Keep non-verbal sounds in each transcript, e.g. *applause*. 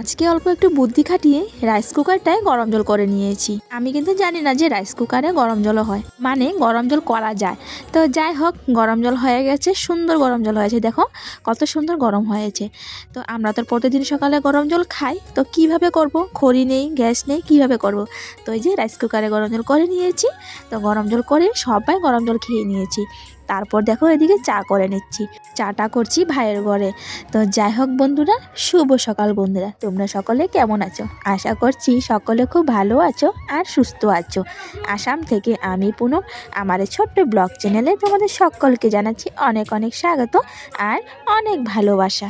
আজকে অল্প একটু বুদ্ধি খাটিয়ে রাইস কুকারটায় গরম জল করে নিয়েছি। আমি কিন্তু জানি না যে রাইস কুকারে গরম জলও হয়। মানে গরম জল করা যায়। তো যাই হোক, গরম জল হয়ে গেছে, সুন্দর গরম জল হয়েছে। দেখো, কত সুন্দর গরম হয়েছে। তো আমরা তো প্রতিদিন সকালে গরম জল খাই। তো কীভাবে করব? খড়ি নেই, গ্যাস নেই, কীভাবে করব? তো এই যে রাইস কুকারে গরম জল করে নিয়েছি। তো গরম জল করে সবাই গরম জল খেয়ে নিয়েছি। তারপর দেখো এদিকে চা করে নিচ্ছি। চাটা করছি ভাইয়ের ঘরে। তো যাই হোক বন্ধুরা, শুভ সকাল বন্ধুরা। তোমরা সকলে কেমন আছো? আশা করছি সকলে খুব ভালো আছো আর সুস্থ আছো। আসাম থেকে আমি পুনঃ আমার ছোট্ট ব্লগ চ্যানেলে তোমাদের সকলকে জানাচ্ছি অনেক অনেক স্বাগত আর অনেক ভালোবাসা।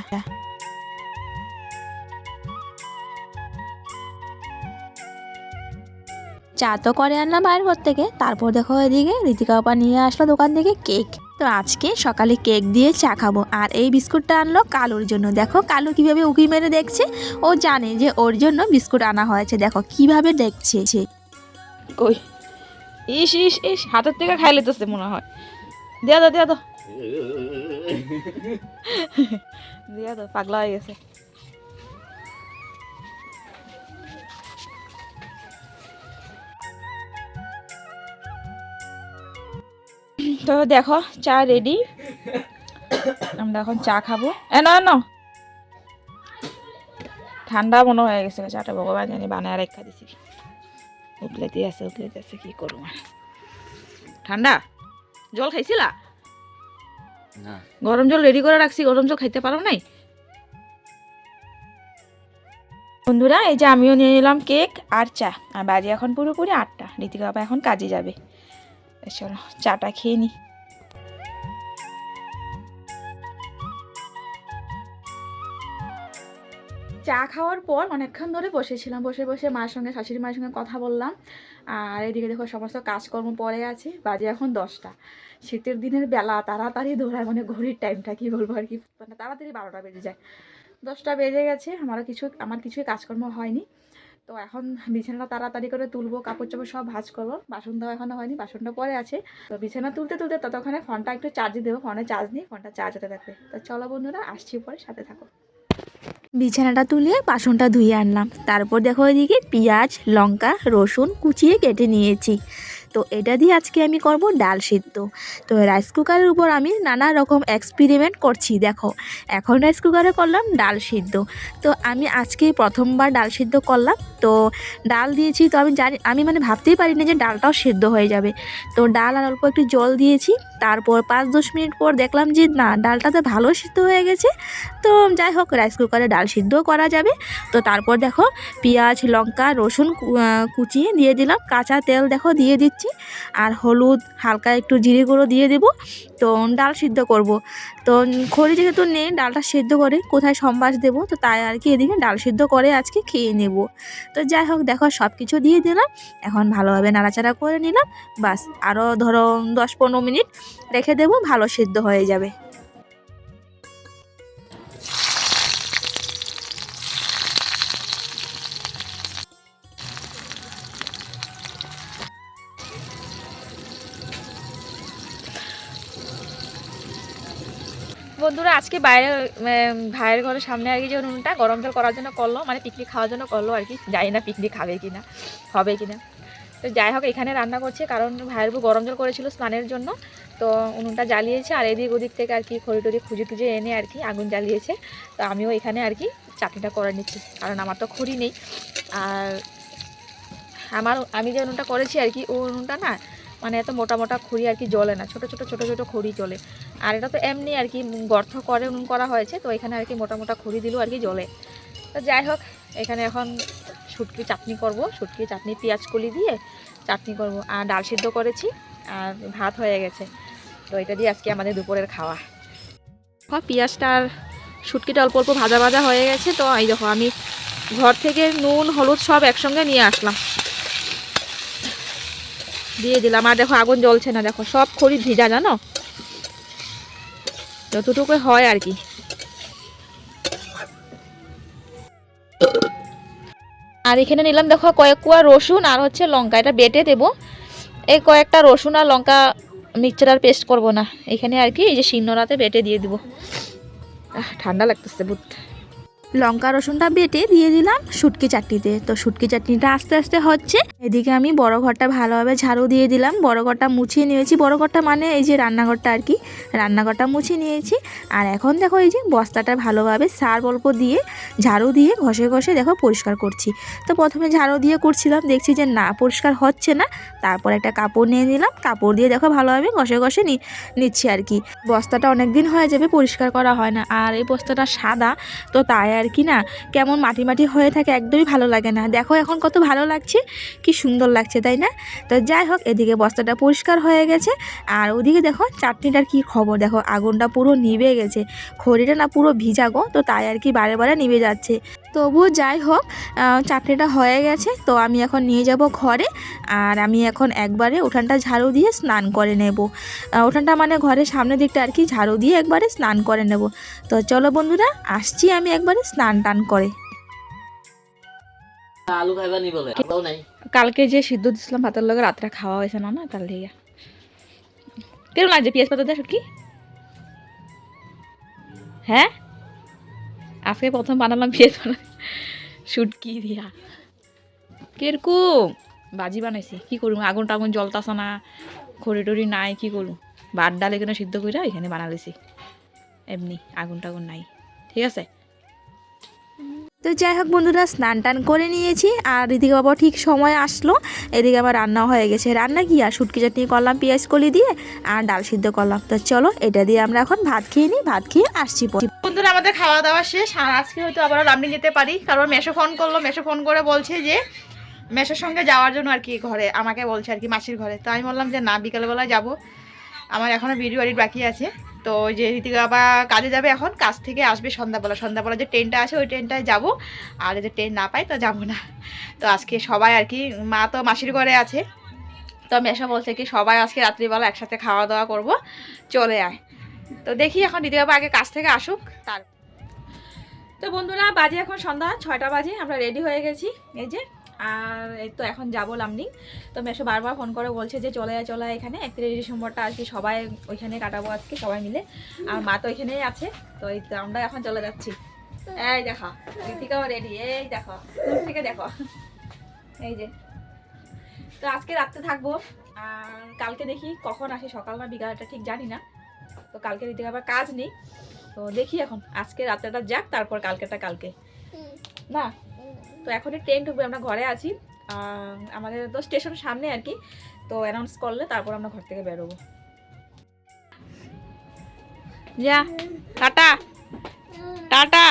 চা তো করে আনলাম বাইরের ঘর থেকে। তারপর দেখো এদিকে ঋতিকা বাবা নিয়ে আসলো দোকান থেকে কেক। তো আজকে সকালে কেক দিয়ে চা খাব। আর এই বিস্কুটটা আনলো কালুর জন্য। দেখো কালু কীভাবে উকি মেরে দেখছে। ও জানে যে ওর জন্য বিস্কুট আনা হয়েছে। দেখো কীভাবে দেখছে কই? ইস ইস ইস, হাতের থেকে খাই লেতেছে মনে হয়। দিয়া দাও দিয়া দাও দিয়া দাও পাগলা হয়ে গেছে। তো দেখো চা রেডি আমরা এখন চা খাব। এ না না। ঠান্ডা মনে হয়ে গেছে চাটা ভগবান জানি বানায় রেখা দিছি। উতলাইতে আছে উতলাইতে আছে কি করব? ঠান্ডা? জল খাইছিলা? না। গরম জল রেডি করে রাখছি গরম জল খাইতে পারো নাই? বন্ধুরা এই যে আমিও নিয়ে নিলাম কেক আর চা। আর বাজে এখন পুরোপুরি আটটা। ঋতিকা বাবা এখন কাজে যাবে। চলো, চাটা খেয়ে নি। চা খাওয়ার পর অনেকক্ষণ ধরে বসেছিলাম, বসে বসে মায়ের সঙ্গে, শাশুড়ি মায়ের সঙ্গে কথা বললাম। আর এদিকে দেখো সমস্ত কাজকর্ম পরে আছে, বাজে এখন দশটা। শীতের দিনের বেলা তাড়াতাড়ি দৌড়ায় মানে ঘড়ির টাইমটা কি বলব আর কি মানে তাড়াতাড়ি বারোটা বেজে যায়। দশটা বেজে গেছে, আমারও কিছু, আমার কিছুই কাজকর্ম হয়নি। তো এখন বিছানাটা তাড়াতাড়ি করে তুলবো, কাপড় চাপড় সব ভাজ করব। বাসন দেওয়া এখনও হয়নি, বাসনটা পরে আছে। তো বিছানা তুলতে তুলতে ততক্ষণে ফোনটা একটু চার্জে দেবো, ফোনে চার্জ নিয়ে ফোনটা চার্জ হতে থাকবে। তো চলো বন্ধুরা, আসছি পরে, সাথে থাকো। বিছানাটা তুলে বাসনটা ধুয়ে আনলাম। তারপর দেখো এদিকে পেঁয়াজ, লঙ্কা, রসুন কুচিয়ে কেটে নিয়েছি। তো এটা দিয়ে আজকে আমি করব ডাল সিদ্ধ। তো রাইস কুকারের উপর আমি নানা রকম এক্সপেরিমেন্ট করছি, দেখো। এখন রাইস কুকারে করলাম ডাল সিদ্ধ। তো আমি আজকে প্রথমবার ডাল সিদ্ধ করলাম। তো ডাল দিয়েছি, তো আমি জানি, আমি মানে ভাবতেই পারি না যে ডালটাও সিদ্ধ হয়ে যাবে। তো ডাল আর অল্প একটু জল দিয়েছি, তারপর পাঁচ দশ মিনিট পর দেখলাম যে না, ডালটাতে ভালো সিদ্ধ হয়ে গেছে। তো যাই হোক রাইস কুকারে ডাল সিদ্ধও করা যাবে। তো তারপর দেখো, পেঁয়াজ, লঙ্কা, রসুন কুচিয়ে দিয়ে দিলাম। কাঁচা তেল দেখো দিয়ে দিচ্ছি। আর হলুদ, হালকা একটু জিরে গুঁড়ো দিয়ে দেব। তো ডাল সিদ্ধ করব। তো খড়ি যেহেতু নেই, ডালটা সিদ্ধ করে কোথায় সম্বাস দেব? তো তাই আর কি এদিকে ডাল সিদ্ধ করে আজকে খেয়ে নেব। তো যাই হোক, দেখো সব কিছু দিয়ে দিলাম। এখন ভালোভাবে নাড়াচাড়া করে নিলাম। বাস আরও ধরো দশ পনেরো মিনিট রেখে দেবো, ভালো সিদ্ধ হয়ে যাবে। বন্ধুরা, আজকে বাইরে ভাইয়ের ঘরের সামনে আর কি যে উনুনটা গরম জল করার জন্য করল মানে পিকনিক খাওয়ার জন্য করল আর কি, জানি না পিকনিক খাবে কি না হবে কি না তো যাই হোক, এখানে রান্না করছে, কারণ ভাইয়ের বউ গরম জল করেছিল স্নানের জন্য, তো উনুনটা জ্বালিয়েছে, আর এদিক ওদিক থেকে আর কি খড়ি টড়ি খুঁজে টুজে এনে আর কি আগুন জ্বালিয়েছে। তো আমিও এখানে আর কি চাটনিটা করে নিচ্ছি, কারণ আমার তো খড়ি নেই। আর আমার, আমি যে উনুনটা করেছি আর কি, ও উনুনটা না মানে এত মোটা মোটা খড়ি আর কি জ্বলে না, ছোট ছোট ছোট ছোট খড়ি জ্বলে। আর এটা তো এমনি আর কি গর্ত করে করা হয়েছে, তো এখানে আর কি মোটা মোটা খড়ি দিলেও আর কি জ্বলে। তো যাই হোক, এখানে এখন শুটকি চাটনি করব, শুটকি, চাটনি, পেঁয়াজ কলি দিয়ে চাটনি করব। আর ডাল সিদ্ধ করেছি, আর ভাত হয়ে গেছে। তো এটা দিয়ে আজকে আমাদের দুপুরের খাওয়া। পেঁয়াজটা আর শুটকিটা অল্প অল্প ভাজা ভাজা হয়ে গেছে, তো এই দেখো আমি ঘর থেকে নুন, হলুদ সব একসঙ্গে নিয়ে আসলাম। দিয়ে দিলাম। আর দেখো, আগুন জ্বলছে না, দেখো, সব খড়ি ভিজা, জানো? যতটুকু হয় আর কি। আর এখানে নিলাম, দেখো, কয়েক কুয়া রসুন আর হচ্ছে লঙ্কা। এটা বেটে দেবো। এই কয়েকটা রসুন আর লঙ্কা মিক্সচার আর পেস্ট করব না। এখানে আর কি, এই যে শিলনোড়াতে বেটে দিয়ে দেবো। ঠান্ডা লাগতেছে বুট লঙ্কা, রসুনটা বেটে দিয়ে দিলাম শুটকি চাটনিতে। তো শুটকি চাটনিটা আস্তে আস্তে হচ্ছে। এদিকে আমি বড় ঘরটা ভালোভাবে ঝাড়ু দিয়ে দিলাম। বড় ঘরটা মুছিয়ে নিয়েছি। বড় ঘরটা মানে এই যে রান্নাঘরটা আর কি, রান্নাঘরটা মুছিয়ে নিয়েছি। আর এখন দেখো এই যে বস্তাটা ভালোভাবে সার অল্প দিয়ে ঝাড়ু দিয়ে ঘষে ঘষে দেখো পরিষ্কার করছি। তো প্রথমে ঝাড়ু দিয়ে করছিলাম, দেখছি যে না, পরিষ্কার হচ্ছে না। তারপর একটা কাপড় নিয়ে নিলাম। কাপড় দিয়ে দেখো ভালোভাবে ঘষে ঘষে নিচ্ছি আর কি। বস্তাটা অনেক দিন হয়ে যাবে, পরিষ্কার করা হয় না। আর এই বস্তাটা সাদা, তো তাই আর কি না? কেমন মাটি মাটি হয়ে থাকে একদমই ভালো লাগে না। দেখো এখন কত ভালো লাগছে, কি সুন্দর লাগছে, তাই না? তো যাই হোক, এদিকে বস্তাটা পরিষ্কার হয়ে গেছে। আর ওদিকে দেখো, চাটনিটার কি খবর? দেখো, আগুনটা পুরো নিভে গেছে। খড়িটা না পুরো ভিজাগো তো তাই আর কি বারে বারে নিভে যাচ্ছে। তবুও যাই হোক চাটনিটা হয়ে গেছে তো আমি এখন নিয়ে যাব ঘরে আর আমি এখন একবারে উঠানটা ঝাড়ু দিয়ে স্নান করে নেব। উঠানটা মানে ঘরের সামনের দিকটা আর কি ঝাড়ু দিয়ে একবারে স্নান করে নেব। তো চলো বন্ধুরা আসছি আমি একবারে স্নান টান করে। আলু খাইবা নি বলে আলু নাই। কালকে যে সিদ্ধ দিছিলাম ভাতের লগে রাত্রে খাওয়া হয়েছে না না তার লেগে কেমন লাগছে পেঁয়াজ পাতা দিয়ে শুটকি? হ্যাঁ? আজকে প্রথম বানালাম পেঁয়াজ পাতা শুটকি দিয়া। কীরকম বাজি বানাইছি, কি করুম আগুন টাগুন জলতাছ না, খড়ি টড়ি নাই, কি করুম বাদ ডালে এখানে সিদ্ধ করে এখানে বানালেছি। এমনি, আগুন টাগুন নাই। ঠিক আছে? তো যাই হোক বন্ধুরা, স্নান টান করে নিয়েছি আর এদিকে বাবা ঠিক সময় আসলো। এদিকে আমার রান্না হয়ে গেছে। রান্না কি? আর শুটকি চাটনি করলাম, পেঁয়াজ কলি দিয়ে আর ডাল সিদ্ধ করলাম। তো চলো, এটা দিয়ে আমরা এখন ভাত খেয়ে নিই, ভাত খেয়ে আসছি। বন্ধুরা, আমাদের খাওয়া দাওয়া শেষ। আর আজকে হয়তো আবার রামনি যেতে পারি, কারণ মেশো ফোন করল। মেশো ফোন করে বলছে যে, মেশোর সঙ্গে যাওয়ার জন্য আর কি ঘরে, আমাকে বলছে আর কি মাসির ঘরে। তো আমি বললাম যে, না বিকালবেলা যাব। আমার এখনও ভিডিও এডিট বাকি আছে। তো যে রীতিকা বাবা কাজে যাবে এখন, কাজ থেকে আসবে সন্ধ্যাবেলা। সন্ধ্যাবেলা যে ট্রেনটা আছে ওই ট্রেনটায় যাব। আর যদি ট্রেন না পাই তো যাব না। তো আজকে সবাই আর কি, মা তো মাসির ঘরে আছে। তো মেশো বলছে কি, সবাই আজকে রাত্রিবেলা একসাথে খাওয়া দাওয়া করব। চলে আয়। তো দেখি এখন দিদি বাবা আগে কাজ থেকে আসুক, তার তো বন্ধুরা, বাজে এখন সন্ধ্যা, ছয়টা বাজে, আমরা রেডি হয়ে গেছি। এই যে আর এই তো এখন যাব লামডিং তো মেশো বারবার ফোন করে বলছে যে চলে আয় চলে এখানে। একত্রিশ ডিসেম্বরটা আর কি সবাই ওইখানে কাটাবো আজকে সবাই মিলে। আর মা তো ওইখানেই আছে। তো এই তো আমরা এখন চলে যাচ্ছি। এই দেখো ঋতিকাও রেডি এই দেখো দূর থেকে দেখো। এই যে। তো আজকে রাত্রে থাকব। আর কালকে দেখি কখন আসি সকাল না বিকালটা ঠিক জানি না। তো কালকে দিতে আবার কাজ নেই। তো দেখি এখন আজকে রাত্রেটা যাক তারপর কালকেটা কালকে। না? তো এখনই ট্রেন ঢুকবে, আমরা ঘরে আছি। আমাদের তো স্টেশন সামনে আর কি। তো অ্যানাউন্স করলে তারপর আমরা ঘর থেকে বেরোবো। যা, টাটা। টাটা।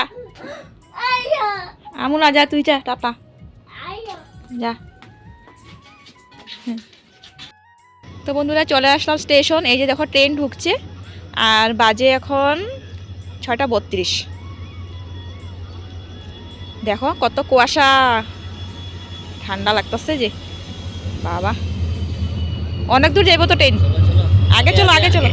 আমু না যা তুই যা, টাটা। যা। তো বন্ধুরা, চলে আসলাম স্টেশন এই যে দেখো ট্রেন ঢুকছে। আর বাজে এখন ছয়টা বত্রিশ। দেখো কত কুয়াশা। ঠান্ডা লাগতেছে যে। বাবা। অনেক দূর যাইবো তো ট্রেন। আগে চলো আগে চলো।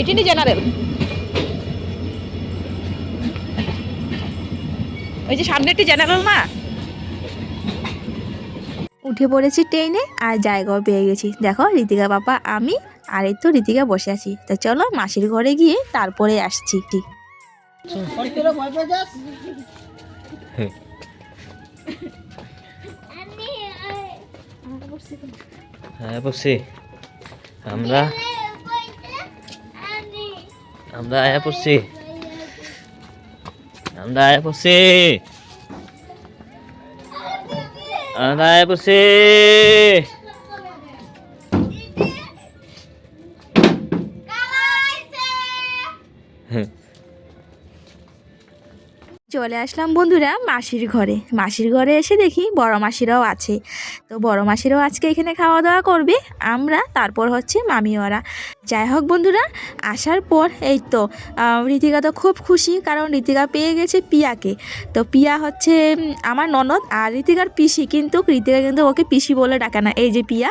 এটি জেনারেল? ওই যে সামনেটি জেনারেল না? উঠে পড়েছি ট্রেনে আর জায়গাও পেয়ে গেছি। দেখো ঋতিকা বাবা আমি আর এই তো ঋতিকা বসে আছি। তো চলো মাসির ঘরে গিয়ে তারপরে আসছি ঠিক হ্যাঁ আমরা আমরা আয়া পড়ছি। আমরা আয়া পড়ছি আমরা চলে আসলাম বন্ধুরা মাসির ঘরে। মাসির ঘরে এসে দেখি বড় মাসিরাও আছে। তো বড় মাসিরাও আজকে এখানে খাওয়া দাওয়া করবে, আমরা, তারপর হচ্ছে মামি ওরা যাই হোক বন্ধুরা, আসার পর এই তো ঋতিকা তো খুব খুশি কারণ ঋতিকা পেয়ে গেছে পিয়াকে। তো পিয়া হচ্ছে আমার ননদ আর ঋতিকার পিসি, কিন্তু ঋতিকা কিন্তু ওকে পিসি বলে ডাকে না, এই যে পিয়া।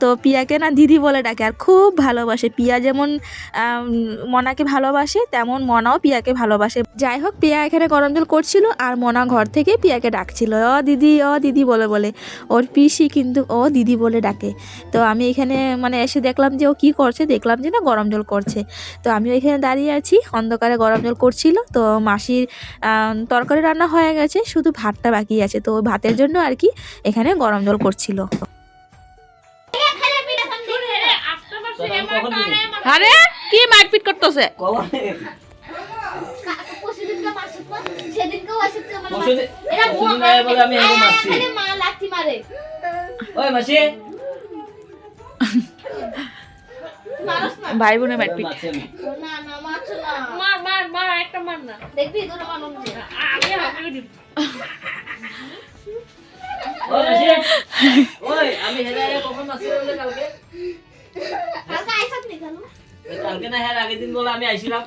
তো পিয়াকে না দিদি বলে ডাকে আর খুব ভালোবাসে। পিয়া যেমন মনাকে ভালোবাসে, তেমন মনাও পিয়াকে ভালোবাসে। যাই হোক, পিয়া এখানে গরম গরম জল করছিল আর মনা ঘর থেকে পিয়াকে ডাকছিল ও দিদি ও দিদি বলে বলে। ওর পিসি কিন্তু ও দিদি বলে ডাকে। তো আমি এখানে মানে এসে দেখলাম যে ও কি করছে দেখলাম যে না গরম জল করছে। তো আমি এখানে দাঁড়িয়ে আছি অন্ধকারে গরম জল করছিল। তো মাসির তরকারি রান্না হয়ে গেছে শুধু ভাতটা বাকি আছে। তো ভাতের জন্য আর কি এখানে গরম জল করছিল। আরে কি মারপিট করতেছে? বলে আমি মারছি। মা লাঠি মারে। ওই মাসি। ভাই বোনের মারপিট আমি। না না মারছো না। মার মার মার একটা মার না। দেখবি তোর মানুষ আমি হাঁপিয়ে দিব। ওই মাসি। ওই আমি হেরা হেরা কখন মারছি বলে কালকে? নি কেন? কালকে না হ্যাঁ আগের দিন বলে আমি আইছিলাম।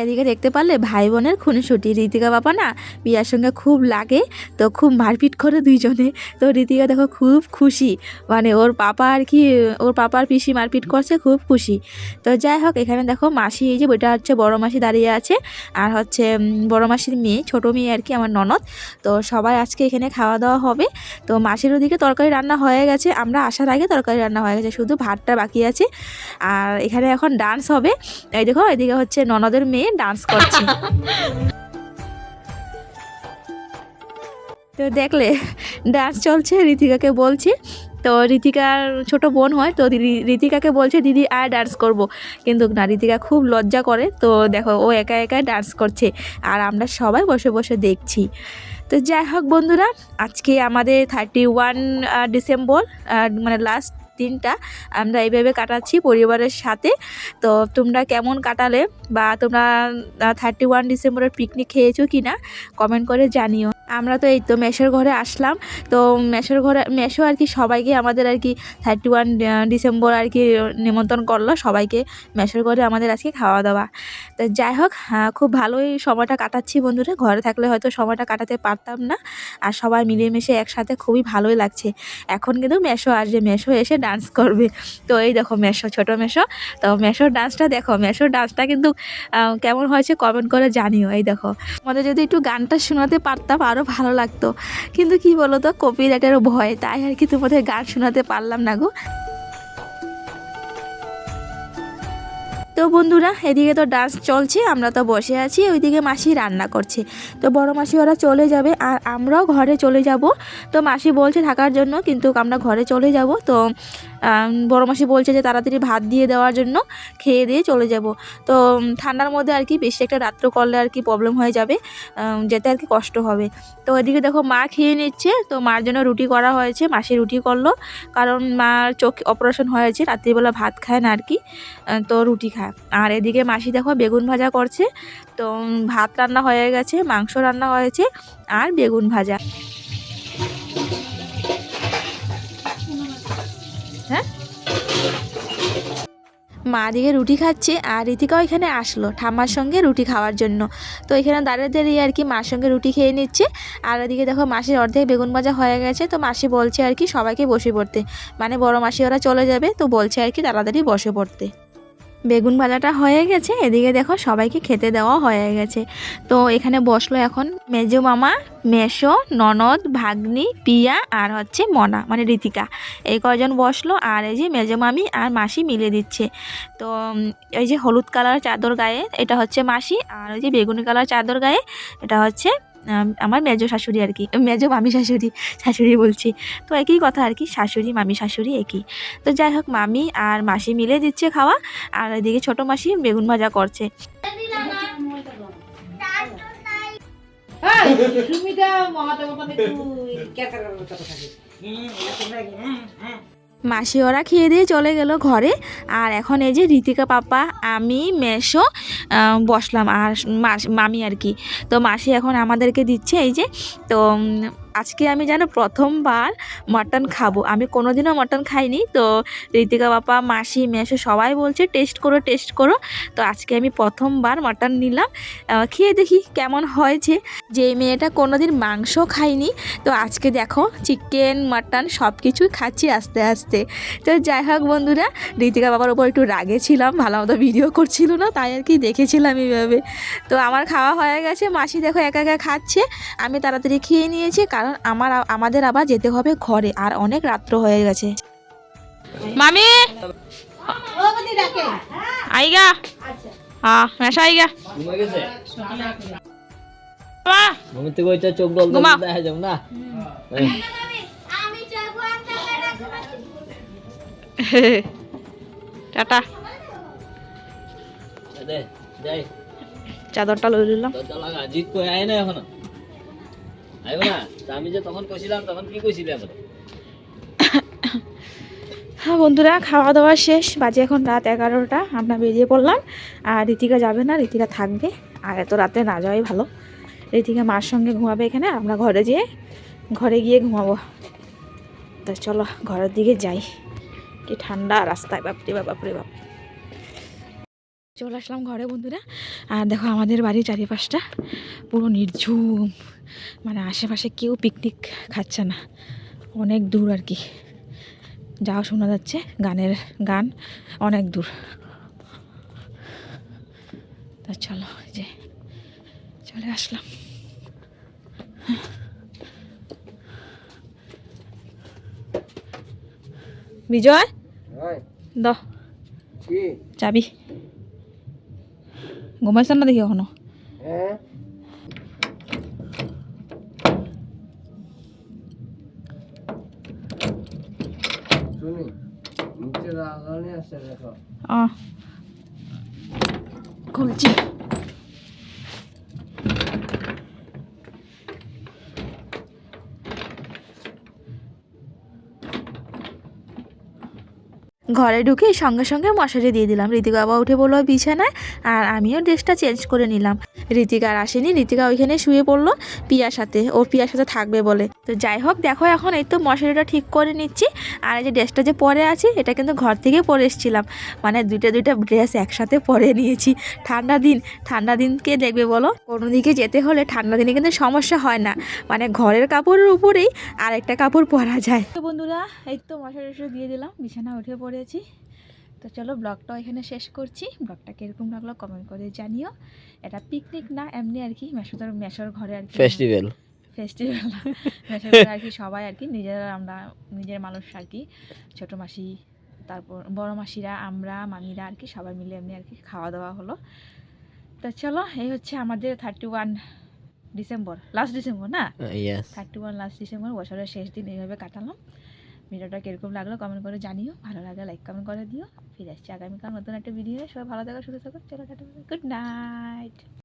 এদিকে দেখতে পারলে ভাই বোনের খুনসুটি। রীতিকা বাবা না বিয়ার সঙ্গে খুব লাগে, তো খুব মারপিট করে দুইজনে। তো রীতিকা দেখো খুব খুশি। মানে ওর পাপা আর কি, ওর পাপার পিসি মারপিট করছে, খুব খুশি। তো যাই হোক, এখানে দেখো মাসি এই যে বইটা হচ্ছে বড় মাসি দাঁড়িয়ে আছে, আর হচ্ছে বড় মাসির মেয়ে, ছোট মেয়ে আর কি আমার ননদ। তো সবাই আজকে এখানে খাওয়া দাওয়া হবে। তো মাসির ওদিকে তরকারি রান্না হয়ে গেছে। আমরা আসার আগে তরকারি রান্না হয়ে গেছে, শুধু ভাতটা বাকি আছে। আর এখানে এখন ডান্স হবে। এই দেখো, এদিকে হচ্ছে ননদের মেয়ে ডান্স করছে। তো দেখলে ডান্স চলছে ঋতিকাকে বলছে। তো ঋতিকার ছোট বোন হয়, তো ঋতিকাকে বলছে, দিদি, আয় ডান্স করব। কিন্তু না ঋতিকা খুব লজ্জা করে। তো দেখো, ও একা একাই ডান্স করছে, আর আমরা সবাই বসে বসে দেখছি। তো যাই হোক বন্ধুরা, আজকে আমাদের থার্টি ওয়ান ডিসেম্বর মানে লাস্ট দিনটা আমরা এইভাবে কাটাচ্ছি পরিবারের সাথে। তো তোমরা কেমন কাটালে বা তোমরা থার্টি ওয়ান ডিসেম্বরের পিকনিক খেয়েছো কি না কমেন্ট করে জানিও। আমরা তো এই তো মেশের ঘরে আসলাম। তো মেশের ঘরে মেশো আর কি সবাইকে আমাদের আর কি থার্টি ওয়ান ডিসেম্বর আর কি নিমন্ত্রণ করল সবাইকে মেশের ঘরে আমাদের আজকে খাওয়া দাওয়া। তো যাই হোক খুব ভালোই সময়টা কাটাচ্ছি বন্ধুরা। ঘরে থাকলে হয়তো সময়টা কাটাতে পারতাম না। আর সবাই মিলেমিশে একসাথে খুবই ভালোই লাগছে। এখন কিন্তু মেশো আসবে মেশো এসে ডান্স করবে। তো এই দেখো মেশো ছোটো মেশো তো মেশোর ডান্সটা দেখো মেশোর ডান্সটা কিন্তু কেমন হয়েছে কমেন্ট করে জানিও। এই দেখো আমাদের যদি একটু গানটা শোনাতে পারতাম আরও ভালো লাগতো। কিন্তু কি বলো তো কপিরাইটেরও ভয় তাই আর কি তোমাদের গান শোনাতে পারলাম না গো। তো বন্ধুরা, এদিকে তো ডান্স চলছে, আমরা তো বসে আছি, ওইদিকে মাসি রান্না করছে। তো বড় মাসি ওরা চলে যাবে, আর আমরাও ঘরে চলে যাব। তো মাসি বলছে থাকার জন্য, কিন্তু আমরা ঘরে চলে যাব। তো বড় মাসি বলছে যে তাড়াতাড়ি ভাত দিয়ে দেওয়ার জন্য খেয়ে দিয়ে চলে যাব। তো ঠান্ডার মধ্যে আর কি বেশি একটা রাত্র করলে আর কি প্রবলেম হয়ে যাবে যেতে আর কি কষ্ট হবে। তো এদিকে দেখো মা খেয়ে নিচ্ছে, তো মার জন্য রুটি করা হয়েছে, মাসি রুটি করল। কারণ মার চোখ অপারেশন হয়েছে, রাত্রিবেলা ভাত খায় না আর কি তো রুটি খায়। আর এদিকে মাসি দেখো বেগুন ভাজা করছে, তো ভাত রান্না হয়ে গেছে, মাংস রান্না হয়েছে, আর বেগুন ভাজা। হ্যাঁ? মা দিকে রুটি খাচ্ছে আর ঋতিকাও এখানে আসলো ঠাম্মার সঙ্গে রুটি খাওয়ার জন্য। তো এখানে দাঁড়িয়ে দাঁড়িয়ে আর কি মার সঙ্গে রুটি খেয়ে নিচ্ছে। আর এদিকে দেখো মাসির অর্ধেক বেগুন ভাজা হয়ে গেছে। তো মাসি বলছে আর কি সবাইকে বসে পড়তে। মানে বড় মাসি ওরা চলে যাবে। তো বলছে আর কি তাড়াতাড়ি বসে পড়তে। বেগুন ভাজাটা হয়ে গেছে, এদিকে দেখো সবাইকে খেতে দেওয়া হয়ে গেছে। তো এখানে বসল এখন মেজো মামা, মেশো, ননদ, ভাগ্নি, পিয়া আর হচ্ছে মনা মানে ঋতিকা এই কজন বসল আর এই যে মেজো মামি আর মাসি মিলে দিচ্ছে। তো এই যে হলুদ কালার চাদর গায়ে, এটা হচ্ছে মাসি আর ওই যে বেগুনি কালার চাদর গায়ে, এটা হচ্ছে আমার মেজো শাশুড়ি আর কি মেজো মামি শাশুড়ি শাশুড়ি বলছি। তো একই কথা আর কি শাশুড়ি মামি শাশুড়ি একই। তো যাই হোক মামি আর মাসি মিলে দিচ্ছে খাওয়া আর এদিকে ছোট মাসি বেগুন ভাজা করছে। তুমি কথা মাসি ওরা খেয়ে দিয়ে চলে গেল ঘরে। আর এখন এই যে ঋতিকা পাপা, আমি, মেশো বসলাম। আর মামি আর কি। তো মাসি এখন আমাদেরকে দিচ্ছে এই যে, তো আজকে আমি যেন প্রথমবার মাটন খাব। আমি কোনোদিনও মাটন খাইনি। তো ঋতিকা বাবা, মাসি, মেসো সবাই বলছে টেস্ট করো টেস্ট করো। তো আজকে আমি প্রথমবার মাটন নিলাম। খেয়ে দেখি কেমন হয়েছে। যে মেয়েটা কোনোদিন মাংস খাইনি তো আজকে দেখো চিকেন মাটন সব কিছুই খাচ্ছি আস্তে আস্তে। তো যাই হোক বন্ধুরা ঋতিকা বাবার ওপর একটু রাগে ছিলাম ভালো মতো ভিডিও করছিল না, তাই আর কি দেখেছিলাম এইভাবে। তো আমার খাওয়া হয়ে গেছে, মাসি দেখো একা একা খাচ্ছে। আমি তাড়াতাড়ি খেয়ে নিয়েছি, কারণ আমার আমাদের আবার যেতে হবে ঘরে আর অনেক রাত্র হয়ে গেছে। মামি! আইগা! হ্যাঁ মেশা চোখ ডল দেখা যাবে না টাটা চাদরটা লই নিলাম। লাগা জিত কই আয় না এখনও। হ্যাঁ বন্ধুরা খাওয়া দাওয়া শেষ। বাজে এখন রাত এগারোটা, আমরা বেরিয়ে পড়লাম। আর রীতিকা যাবে না রীতিকা থাকবে। আর এত রাতে না যাওয়াই ভালো। রীতিকা মার সঙ্গে ঘুমাবে এখানে, আমরা ঘরে যেয়ে, ঘরে গিয়ে ঘুমাবো। তো চলো, ঘরের দিকে যাই। কি ঠান্ডা রাস্তায়, বাপরে বাপ বাপরে বাপ। চলে আসলাম ঘরে বন্ধুরা। আর দেখো আমাদের বাড়ির চারিপাশটা পুরো নির্ঝুম। মানে আশেপাশে কেউ পিকনিক খাচ্ছে না। অনেক দূর আর কি। যাও শোনা যাচ্ছে গানের গান অনেক দূর। তা চলো যে চলে আসলাম। বিজয়? দ চাবি। ঘুমাইছ না দেখি এখনও? খুলছি। ঘরে ঢুকে সঙ্গে সঙ্গে মশারি দিয়ে দিলাম। ঋতিকা বাবা উঠে পড়ল বিছানায়? আর আমিও ড্রেসটা চেঞ্জ করে নিলাম। ঋতিকা আর আসেনি ঋতিকা ওইখানে শুয়ে পড়ল পিয়ার সাথে। ও পিয়ার সাথে থাকবে বলে। তো যাই হোক, দেখো এখন এই তো মশারিটা ঠিক করে নিচ্ছি। আর এই যে ড্রেসটা যে পরে আছে, এটা কিন্তু ঘর থেকে পরে এসেছিলাম। মানে দুইটা দুইটা ড্রেস একসাথে পরে নিয়েছি। ঠান্ডা দিন, ঠান্ডা দিনকে দেখবে বলো। কোনো দিকে যেতে হলে ঠান্ডা দিনে কিন্তু সমস্যা হয় না। মানে ঘরের কাপড়ের উপরেই আরেকটা কাপড় পরা যায়। তো বন্ধুরা, এই তো মশারি দিয়ে দিলাম। বিছানা উঠে পড়েছি তো চলো ব্লগটা এখানে শেষ করছি। ব্লগটা কীরকম লাগল কমেন্ট করে জানিও। এটা পিকনিক না এমনি আর কি মেশোদার মেশোর ঘরে আর কি ফেস্টিভ্যাল ফেস্টিভ্যাল *laughs* মেশোর ঘরে আর কি সবাই আর কি নিজেরা আমরা নিজের মানুষ আর কি। ছোটো মাসি তারপর বড় মাসিরা আমরা মামিরা আর কি সবাই মিলে এমনি আর কি খাওয়া দাওয়া হলো। তো চলো এই হচ্ছে আমাদের thirty one December last December না? থার্টি ওয়ান লাস্ট ডিসেম্বর বছরের শেষ দিন এইভাবে কাটালাম। ভিডিওটা কীরকম লাগল কমেন্ট করে জানিও। ভালো লাগলে লাইক কমেন্ট করে দিও। ফিরে আসছি আগামীকাল নতুন একটা ভিডিও সবাই ভালো থাকো, সুস্থ থাকো। চলো টাটা। Good night